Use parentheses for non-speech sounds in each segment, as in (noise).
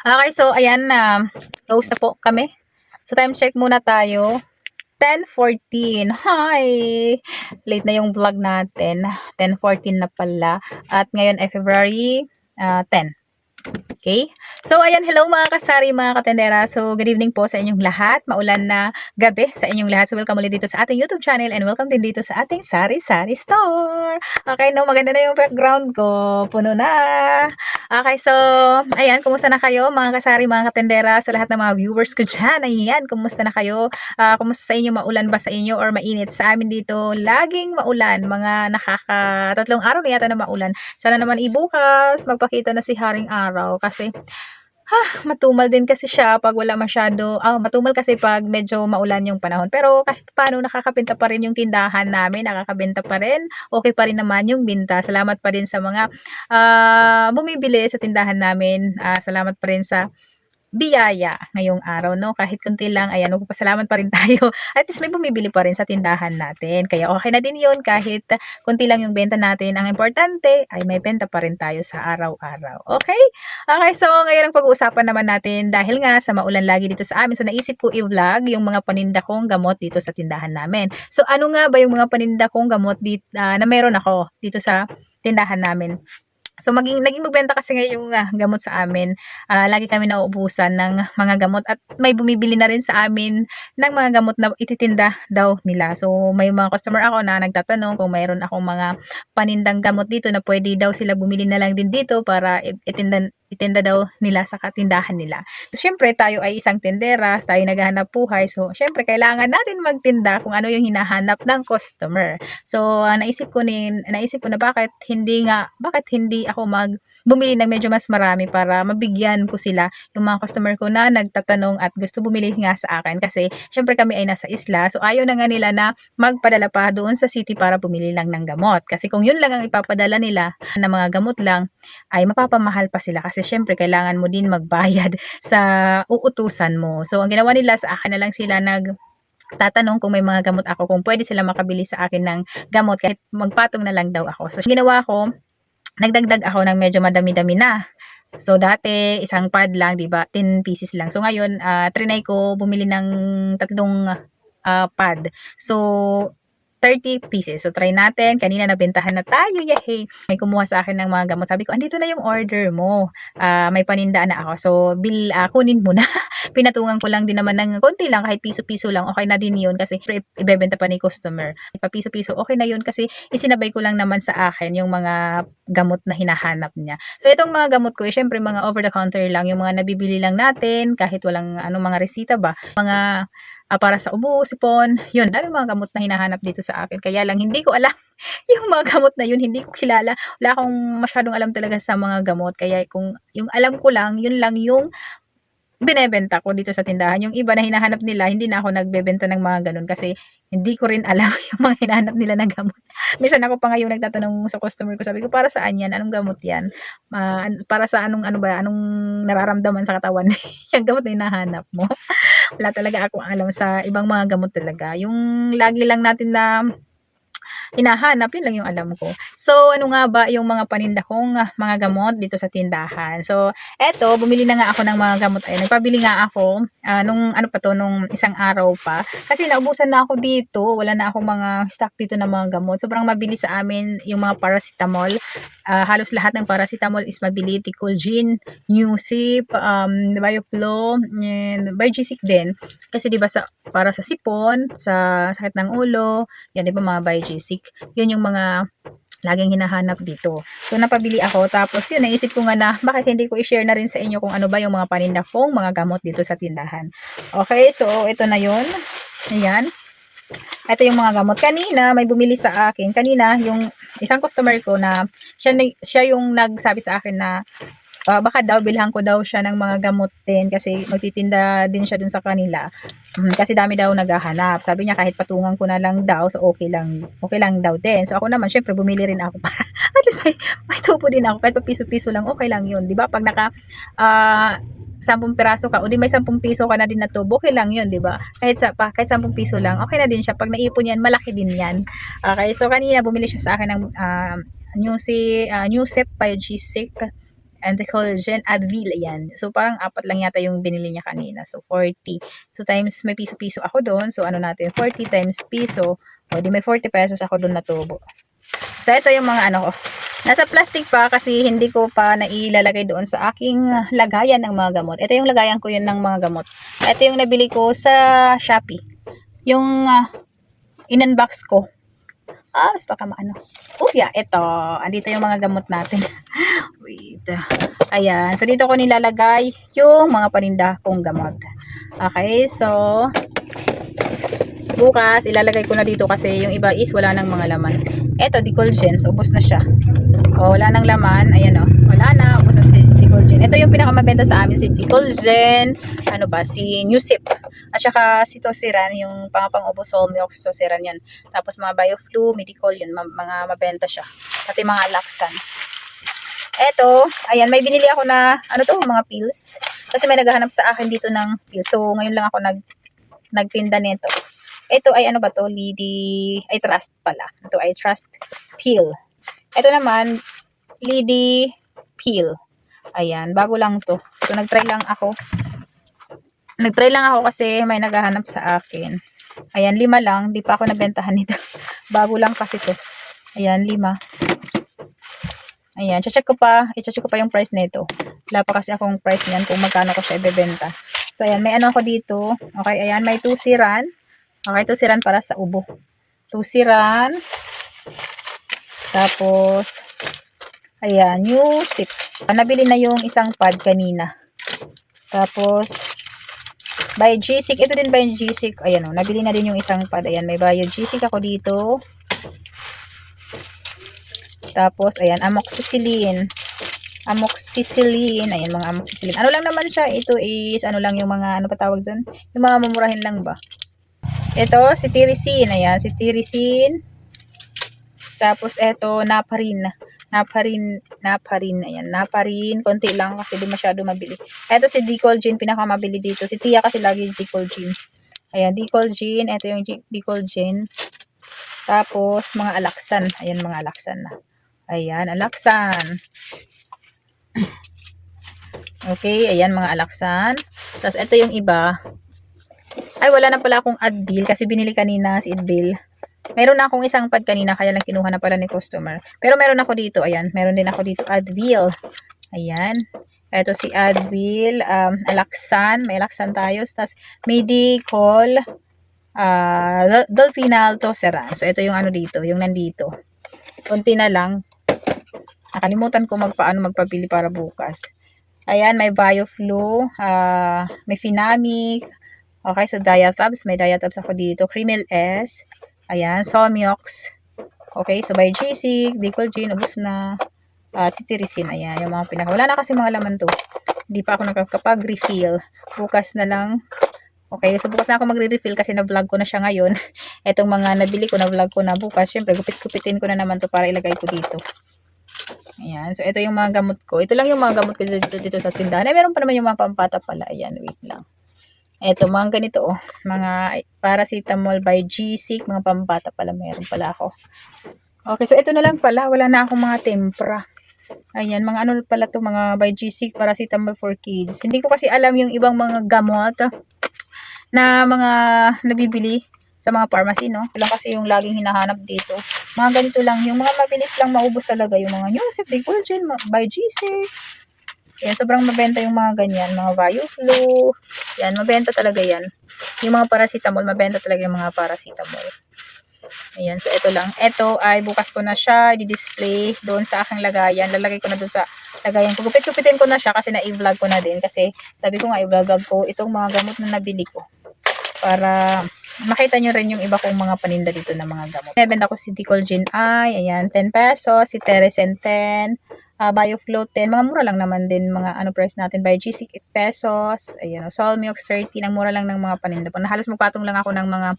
Okay, so ayan na. close na po kami. So time check muna tayo. 10.14. Hi! Late na yung vlog natin. 10.14 na pala. At ngayon ay February ah, 10. Okay? So, ayan, hello mga kasari, mga katendera. So, good evening po sa inyong lahat. Maulan na gabi sa inyong lahat. So, welcome ulit dito sa ating YouTube channel and welcome din dito sa ating Sari Sari Store. Okay, no, maganda na yung background ko. Puno na. Okay, so, ayan, kumusta na kayo mga kasari, mga katendera, sa lahat ng mga viewers ko dyan. Ayan, kumusta na kayo? Ah, kumusta sa inyo? Maulan ba sa inyo or mainit? Sa amin dito, laging maulan. Mga nakaka, tatlong araw na yata na maulan. Sana naman ibukas, magpakita na si Haring Araw kasi ha, matumal din kasi siya pag wala masyado, ah, matumal kasi pag medyo maulan yung panahon. Pero kahit paano nakakabenta pa rin yung tindahan namin, nakakabenta pa rin. Okay pa rin naman yung binta. Salamat pa din sa mga ah, bumibili sa tindahan namin. Ah, salamat pa rin sa biyaya ngayong araw, no? Kahit kunti lang, ayan, magpapasalamat pa rin (laughs) tayo. At least may bumibili pa rin sa tindahan natin. Kaya okay na din yun kahit kunti lang yung benta natin. Ang importante ay may benta pa rin tayo sa araw-araw. Okay? Okay, so ngayon ang pag-uusapan naman natin dahil nga sa maulan lagi dito sa amin. So naisip ko i-vlog yung mga paninda kong gamot dito sa tindahan namin. So ano nga ba yung mga paninda kong gamot dito, na meron ako dito sa tindahan namin? So maging naging magbenta kasi ngayon yung ah, gamot sa amin. Ah, lagi kami nauubusan ng mga gamot at may bumibili na rin sa amin ng mga gamot na ititinda daw nila. So may mga customer ako na nagtatanong kung mayroon akong mga panindang gamot dito na pwede daw sila bumili na lang din dito para itinda itinda daw nila sa katindahan nila. So, syempre, tayo ay isang tindera, tayo naghahanap buhay. So, syempre, kailangan natin magtinda kung ano yung hinahanap ng customer. So, ah, naisip ko nin, naisip ko na bakit hindi nga, bakit hindi ako mag bumili ng medyo mas marami para mabigyan ko sila yung mga customer ko na nagtatanong at gusto bumili nga sa akin kasi syempre kami ay nasa isla. So, ayaw na nga nila na magpadala pa doon sa city para bumili lang ng gamot. Kasi kung yun lang ang ipapadala nila na mga gamot lang, ay mapapamahal pa sila kasi syempre kailangan mo din magbayad (laughs) sa uutusan mo. So, ang ginawa nila sa akin na lang sila nag tatanong kung may mga gamot ako, kung pwede sila makabili sa akin ng gamot kahit magpatong na lang daw ako. So, ginawa ko, nagdagdag ako ng medyo madami-dami na. So, dati, isang pad lang, di ba? 10 pieces lang. So, ngayon, ah trinay ko bumili ng tatlong ah, pad. So, 30 pieces. So, try natin. Kanina nabentahan na tayo. Yay! May kumuha sa akin ng mga gamot. Sabi ko, andito na yung order mo. Ah, may paninda na ako. So, bill, ah, kunin mo na. (laughs) Pinatungan ko lang din naman ng konti lang. Kahit piso-piso lang. Okay na din yun. Kasi ibebenta pa ni customer. Pa piso-piso. Okay na yun. Kasi isinabay ko lang naman sa akin yung mga gamot na hinahanap niya. So, itong mga gamot ko, eh, syempre, mga over-the-counter lang. Yung mga nabibili lang natin. Kahit walang ano, mga resita ba. Mga ah, para sa ubo, sipon, yun, dami mga gamot na hinahanap dito sa akin. Kaya lang, hindi ko alam (laughs) yung mga gamot na yun, hindi ko kilala. Wala akong masyadong alam talaga sa mga gamot. Kaya kung yung alam ko lang, yun lang yung binebenta ko dito sa tindahan. Yung iba na hinahanap nila, hindi na ako nagbebenta ng mga ganun kasi hindi ko rin alam (laughs) yung mga hinahanap nila ng gamot. Minsan ako pa ngayon nagtatanong sa customer ko, sabi ko, para saan yan? Anong gamot yan? An- para sa anong, ano ba, anong nararamdaman sa katawan? (laughs) yung gamot na hinahanap mo. Wala talaga akong alam sa ibang mga gamot talaga. Yung lagi lang natin na hinahanap, yun lang yung alam ko. So, ano nga ba yung mga paninda kong ah, mga gamot dito sa tindahan? So, eto, bumili na nga ako ng mga gamot. Ay, nagpabili nga ako ah, nung ano pa to, nung isang araw pa. Kasi naubusan na ako dito. Wala na akong mga stock dito na mga gamot. Sobrang mabilis sa amin yung mga paracetamol. Ah, halos lahat ng paracetamol is mabili. Ticolgin, Newsip, um, Bioflow, and Bigesic din. Kasi di ba sa para sa sipon, sa sakit ng ulo, yan di ba mga Bigesic. Yun yung mga laging hinahanap dito. So, napabili ako. Tapos, yun, naisip ko nga na, bakit hindi ko i-share na rin sa inyo kung ano ba yung mga paninda kong mga gamot dito sa tindahan. Okay, so, ito na yun. Ayan. Ito yung mga gamot. Kanina, may bumili sa akin. Kanina, yung isang customer ko na, siya, siya yung nagsabi sa akin na, ah, baka daw bilhan ko daw siya ng mga gamot din kasi magtitinda din siya dun sa kanila. Mm, kasi dami daw naghahanap. Sabi niya kahit patungan ko na lang daw, so okay lang, okay lang daw din. So ako naman, syempre bumili rin ako para (laughs) at least may, may tubo din ako. Kahit pa piso-piso lang, okay lang yun. Di ba? Pag naka, ah, 10 piraso ka, o di may 10 piso ka na din na tubo, okay lang yun, di ba? Kahit, sa, pa, kahit 10 piso lang, okay na din siya. Pag naipon yan, malaki din yan. Okay, so kanina bumili siya sa akin ng uh, new si uh, new sep G6 And the collagen Advil, ayan. So, parang apat lang yata yung binili niya kanina. So, 40. So, times may piso-piso ako doon. So, ano natin, 40 times piso. O, di may 40 pesos ako doon natubo. So, ito yung mga ano ko. Nasa plastic pa kasi hindi ko pa nailalagay doon sa aking lagayan ng mga gamot. Ito yung lagayan ko yun ng mga gamot. Ito yung nabili ko sa Shopee. Yung uh, in-unbox ko. Ah, mas baka maano. Oh, yeah, ito. Andito yung mga gamot natin. (laughs) Ayan. So, dito ko nilalagay yung mga paninda kong gamot. Okay, so, bukas, ilalagay ko na dito kasi yung iba is wala nang mga laman. Eto, Dicolgen. So, ubos na siya. O, wala nang laman. Ayan o. Wala na. Ubos na si Dicolgen. Ito yung pinakamabenta sa amin. Si Dicolgen. Ano ba? Si Newsip. At saka si Tosiran. Yung pangapang ubos Solmiox. Tosiran yan. Tapos mga Bioflu, Medicol yun. ma- mga mabenta siya. Pati mga Laxan. Eto, ayan, may binili ako na, ano to, mga pills. Kasi may naghahanap sa akin dito ng pills. So, ngayon lang ako nag, nagtinda nito. Ito ay ano ba to? Lady, ay trust pala. Ito ay trust pill. Ito naman, Lady pill. Ayan, bago lang to. So, nagtry lang ako. Nagtry lang ako kasi may naghahanap sa akin. Ayan, lima lang. Di pa ako nabentahan nito. (laughs) bago lang kasi to. Ayan, lima. Ayan, check ko pa, i-check ko pa yung price nito. Wala pa kasi akong price niyan kung magkano ko siya ibebenta. So, ayan, may ano ako dito. Okay, ayan, may tusiran. Okay, tusiran para sa ubo. Tusiran. Tapos, ayan, yung sip. Nabili na yung isang pad kanina. Tapos, by G-Sick. Ito din by G-Sick. Ayan o, nabili na din yung isang pad. Ayan, may Bio G-Sick ako dito. Tapos, ayan, amoxicillin. Amoxicillin. Ayan, mga amoxicillin. Ano lang naman siya? Ito is, ano lang yung mga, ano pa tawag dyan? Yung mga mamurahin lang ba? Ito, si Tirisin. Ayan, si Tirisin. Tapos, ito, naparin. Naparin, naparin. Ayan, naparin. Konti lang kasi di masyado mabili. Ito si Decolgin, pinakamabili dito. Si Tia kasi lagi Decolgin. Ayan, Decolgin. Ito yung Decolgin. Tapos, mga alaksan. Ayan, mga alaksan na. Ayan, alaksan. Okay, ayan mga alaksan. Tapos, ito yung iba. Ay, wala na pala akong Advil kasi binili kanina si Advil. Meron na akong isang pad kanina kaya lang kinuha na pala ni customer. Pero meron ako dito, ayan. Meron din ako dito Advil. Ayan. Ito si Advil, um, Alaksan. May Alaksan tayo. Tapos, Medicol, uh, Dolphinal Toseran. So, ito yung ano dito, yung nandito. Kunti na lang. Nakalimutan ko magpaano magpabili para bukas. Ayan, may Bioflu, uh, may Finamic. Okay, so Diatabs, may Diatabs ako dito. Cremel S. Ayan, Somiox. Okay, so by GC, Decolgin, ubus na. Uh, Cetirizine, ayan, yung mga pinaka. Wala na kasi mga laman to. Hindi pa ako nakakapag-refill. Bukas na lang. Okay, so bukas na ako magre-refill kasi na-vlog ko na siya ngayon. (laughs) Etong mga nabili ko, na-vlog ko na bukas. Siyempre, gupit-gupitin ko na naman to para ilagay ko dito. Ayan. So, ito yung mga gamot ko. Ito lang yung mga gamot ko dito, dito, sa tindahan. Eh, meron pa naman yung mga pampata pala. Ayan, wait lang. Ito, mga ganito, oh. Mga paracetamol by G-Sick. Mga pampata pala. Meron pala ako. Okay, so ito na lang pala. Wala na akong mga tempra. Ayan, mga ano pala to mga by G-Sick paracetamol for kids. Hindi ko kasi alam yung ibang mga gamot na mga nabibili sa mga pharmacy, no? Lang kasi yung laging hinahanap dito. Mga ganito lang. Yung mga mabilis lang maubos talaga. Yung mga Newsip, Decolgen, by G-Sick. Yan, sobrang mabenta yung mga ganyan. Mga Bioflu. Yan, mabenta talaga yan. Yung mga paracetamol, mabenta talaga yung mga paracetamol. Ayan, so ito lang. Ito ay bukas ko na siya i-display doon sa aking lagayan. Lalagay ko na doon sa lagayan ko. Gupit-gupitin ko na siya kasi na-i-vlog ko na din. Kasi sabi ko nga i-vlog ko itong mga gamot na nabili ko. Para makita nyo rin yung iba kong mga paninda dito na mga gamot. Nabenta ko si Decolgin I. Ayan, 10 pesos. Si Teresen 10. Uh, Bioflow 10. Mga mura lang naman din mga ano price natin. By GC 8 pesos. Ayan, Solmiox 30. Ang mura lang ng mga paninda. Na halos magpatong lang ako ng mga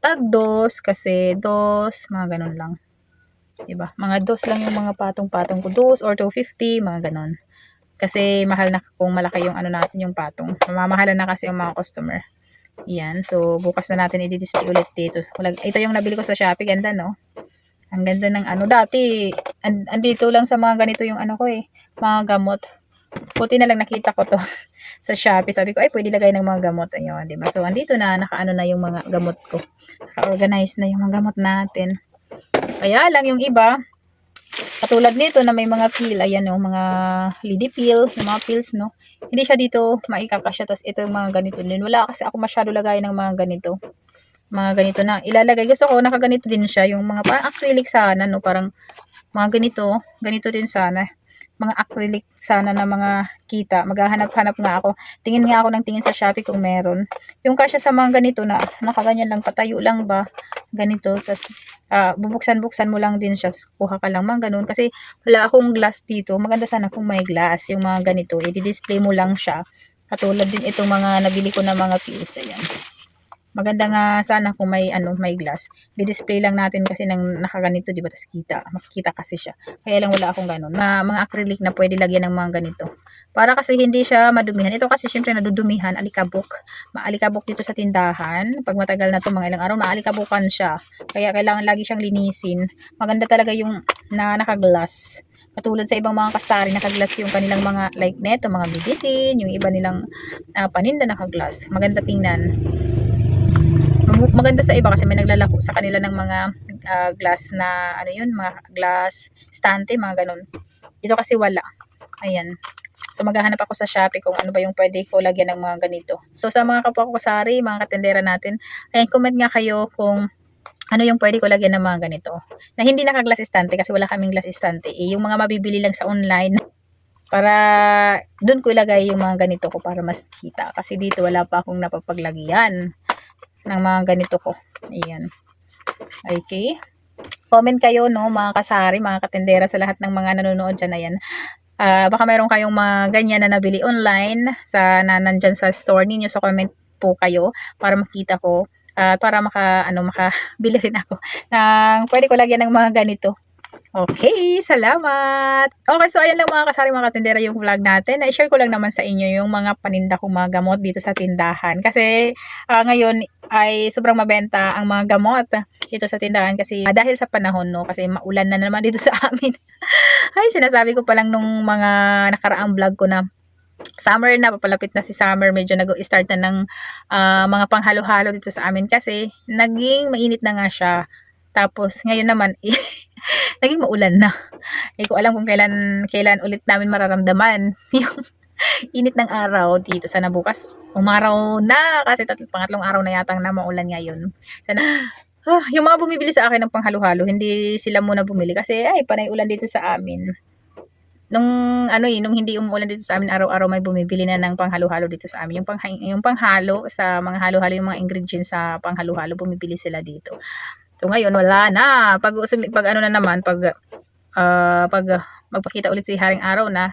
tag dos kasi dos, mga ganun lang. 'Di ba? Mga dos lang yung mga patong-patong ko, dos or 250, mga ganun. Kasi mahal na kung malaki yung ano natin yung patong. Mamahalan na kasi yung mga customer. Yan. So, bukas na natin i-display ulit dito. Ito yung nabili ko sa Shopee. Ganda, no? Ang ganda ng ano. Dati, and, andito lang sa mga ganito yung ano ko eh. Mga gamot. Buti na lang nakita ko to (laughs) sa Shopee. Sabi ko, ay, pwede lagay ng mga gamot. Ayun, di? So, andito na, nakaano na yung mga gamot ko. Naka-organize na yung mga gamot natin. Kaya lang, yung iba, katulad nito na may mga pill, ayan yung mga lady pill, yung mga pills, no? Hindi siya dito maikakasya. Tapos ito yung mga ganito din. Wala kasi ako masyado lagay ng mga ganito. Mga ganito na ilalagay. Gusto ko, nakaganito din siya. Yung mga parang acrylic sana, no? Parang mga ganito. Ganito din sana mga acrylic sana na mga kita. Maghahanap-hanap nga ako. Tingin nga ako ng tingin sa Shopee kung meron. Yung kasya sa mga ganito na nakaganyan lang, patayo lang ba? Ganito. Tapos ah, bubuksan-buksan mo lang din siya. Tapos kuha ka lang mga ganun. Kasi wala akong glass dito. Maganda sana kung may glass. Yung mga ganito. I-display mo lang siya. Katulad din itong mga nabili ko na mga pills. Ayan. Maganda nga sana kung may ano, may glass. Di-display lang natin kasi nang nakaganito, di ba? Tas kita. Makikita kasi siya. Kaya lang wala akong ganun. Na, mga acrylic na pwede lagyan ng mga ganito. Para kasi hindi siya madumihan. Ito kasi syempre nadudumihan, alikabok. Maalikabok dito sa tindahan. Pag matagal na to mga ilang araw, maalikabukan siya. Kaya kailangan lagi siyang linisin. Maganda talaga yung na nakaglass. Katulad sa ibang mga kasari, nakaglass yung kanilang mga like neto, mga medicine, yung iba nilang ah, paninda nakaglass. Maganda tingnan maganda sa iba kasi may naglalako sa kanila ng mga ah, glass na ano yun, mga glass stante, mga ganun. Dito kasi wala. Ayan. So maghahanap ako sa Shopee kung ano ba yung pwede ko lagyan ng mga ganito. So sa mga kapwa ko kasari, mga katendera natin, ayan, comment nga kayo kung ano yung pwede ko lagyan ng mga ganito. Na hindi naka-glass estante kasi wala kaming glass estante. Eh, yung mga mabibili lang sa online para doon ko ilagay yung mga ganito ko para mas kita. Kasi dito wala pa akong napapaglagyan ng mga ganito ko. Ayan. Okay. Comment kayo, no, mga kasari, mga katendera sa lahat ng mga nanonood dyan. Ayan. Ah, baka meron kayong mga ganyan na nabili online sa na nandyan sa store ninyo. So, comment po kayo para makita ko at para maka ano makabili (laughs) rin ako ng pwede ko lagyan ng mga ganito. Okay, salamat. Okay, so ayan lang mga kasari mga katindera yung vlog natin. Na-share ko lang naman sa inyo yung mga paninda kong mga gamot dito sa tindahan. Kasi ah, ngayon ay sobrang mabenta ang mga gamot dito sa tindahan kasi ah, dahil sa panahon no kasi maulan na naman dito (laughs) sa amin. ay sinasabi ko pa lang nung mga nakaraang vlog ko na summer na, papalapit na si summer, medyo nag-start na ng ah, mga panghalo-halo dito sa amin kasi naging mainit na nga siya. Tapos ngayon naman, eh, (laughs) naging maulan na. Hindi ko alam kung kailan, kailan ulit namin mararamdaman (laughs) yung init ng araw dito. Sana bukas umaraw na kasi tatlo, pangatlong araw na yatang na maulan ngayon. Sana, (gasps) ah, yung mga bumibili sa akin ng panghalo-halo, hindi sila muna bumili kasi ay panay ulan dito sa amin nung ano eh, nung hindi umuulan dito sa amin araw-araw may bumibili na ng panghalo-halo dito sa amin. Yung pang yung panghalo sa mga halo-halo yung mga ingredients sa panghalo-halo bumibili sila dito. So ngayon wala na. Pag pag ano na naman pag ah, pag magpakita ulit si Haring Araw na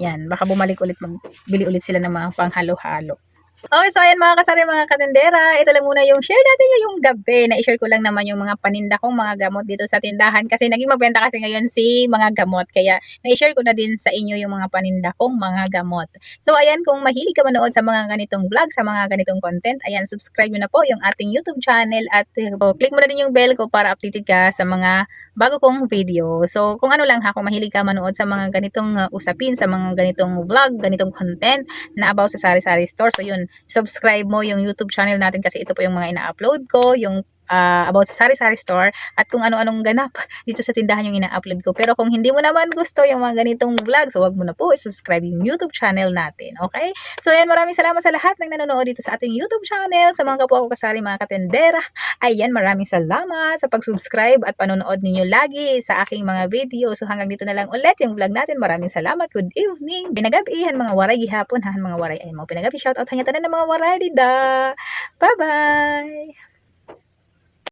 yan, baka bumalik ulit magbili ulit sila ng mga panghalo-halo. Okay, so ayan mga kasari, mga katendera. Ito lang muna yung share natin ngayong gabi. Na-share ko lang naman yung mga paninda kong mga gamot dito sa tindahan. Kasi naging mabenta kasi ngayon si mga gamot. Kaya na-share ko na din sa inyo yung mga paninda kong mga gamot. So ayan, kung mahilig ka manood sa mga ganitong vlog, sa mga ganitong content, ayan, subscribe nyo na po yung ating YouTube channel at uh, click mo na din yung bell ko para updated ka sa mga bago kong video. So kung ano lang ha, kung mahilig ka manood sa mga ganitong uh, usapin, sa mga ganitong vlog, ganitong content na about sa sari-sari store. So yun, subscribe mo yung YouTube channel natin kasi ito po yung mga ina-upload ko, yung ah, about sa sari-sari store at kung ano-anong ganap dito sa tindahan yung ina-upload ko. Pero kung hindi mo naman gusto yung mga ganitong vlog, so wag mo na po subscribe yung YouTube channel natin. Okay? So ayan, maraming salamat sa lahat ng nanonood dito sa ating YouTube channel, sa mga kapwa ko kasari, mga katendera. Ayan, maraming salamat sa pag-subscribe at panonood ninyo lagi sa aking mga video. So hanggang dito na lang ulit yung vlog natin. Maraming salamat. Good evening. Pinagabihan mga waray gihapon. Han mga waray ay mo. Pinagabi shoutout hanya tanan ng mga waray dida. Bye-bye.